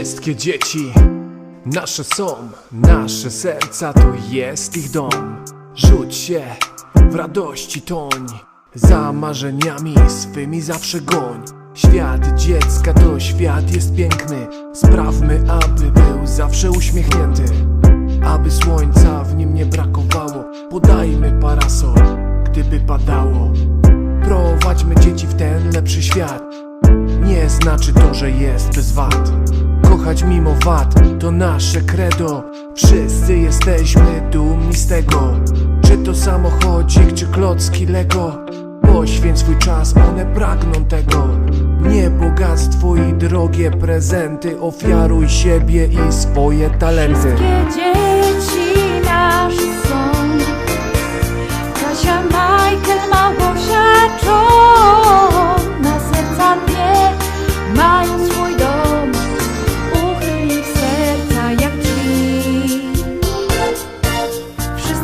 Wszystkie dzieci nasze są, nasze serca to jest ich dom. Rzuć się w radości toń, za marzeniami swymi zawsze goń. Świat dziecka to świat jest piękny, sprawmy, aby był zawsze uśmiechnięty. Aby słońca w nim nie brakowało, podajmy parasol, gdyby padało. Prowadźmy dzieci w ten lepszy świat. Nie znaczy to, że jest bez wad. Kochać mimo wad to nasze credo. Wszyscy jesteśmy dumni z tego. Czy to samochodzik, czy klocki Lego. Poświęć swój czas, one pragną tego. Nie bogactwo i drogie prezenty. Ofiaruj siebie i swoje talenty.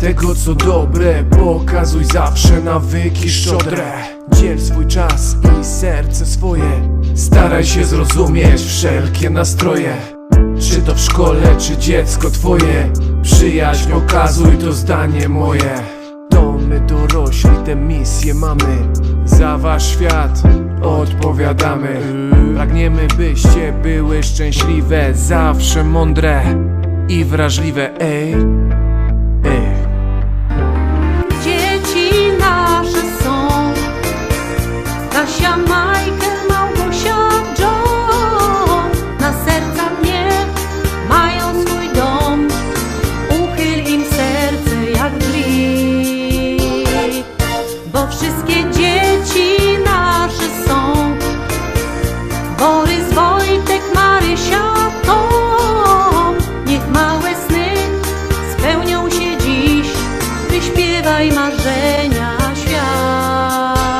tego co dobre Pokazuj zawsze nawyki szczodre. Dziel swój czas i serce swoje. Staraj się zrozumieć wszelkie nastroje. Czy to w szkole, czy dziecko twoje. Przyjaźń okazuj to zdanie moje. To my dorośli tę misję mamy. Za wasz świat odpowiadamy. Pragniemy byście były szczęśliwe Zawsze mądre i wrażliwe, ej. Wyśpiewaj marzenia, świat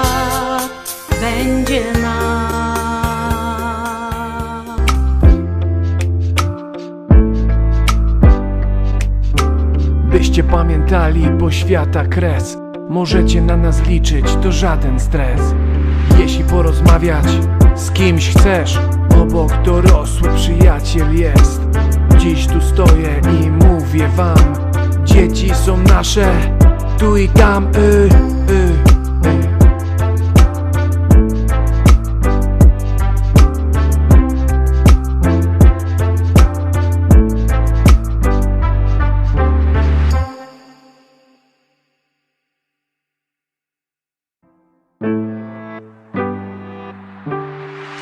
będzie nasz. Byście pamiętali, bo świata kres. Możecie na nas liczyć, to żaden stres. Jeśli porozmawiać z kimś chcesz Obok dorosły przyjaciel jest. Dziś tu stoję i mówię wam Dzieci są nasze, tu i tam, y, y.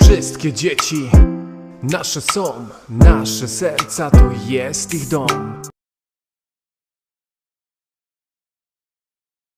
Wszystkie dzieci nasze są, nasze serca to jest ich dom.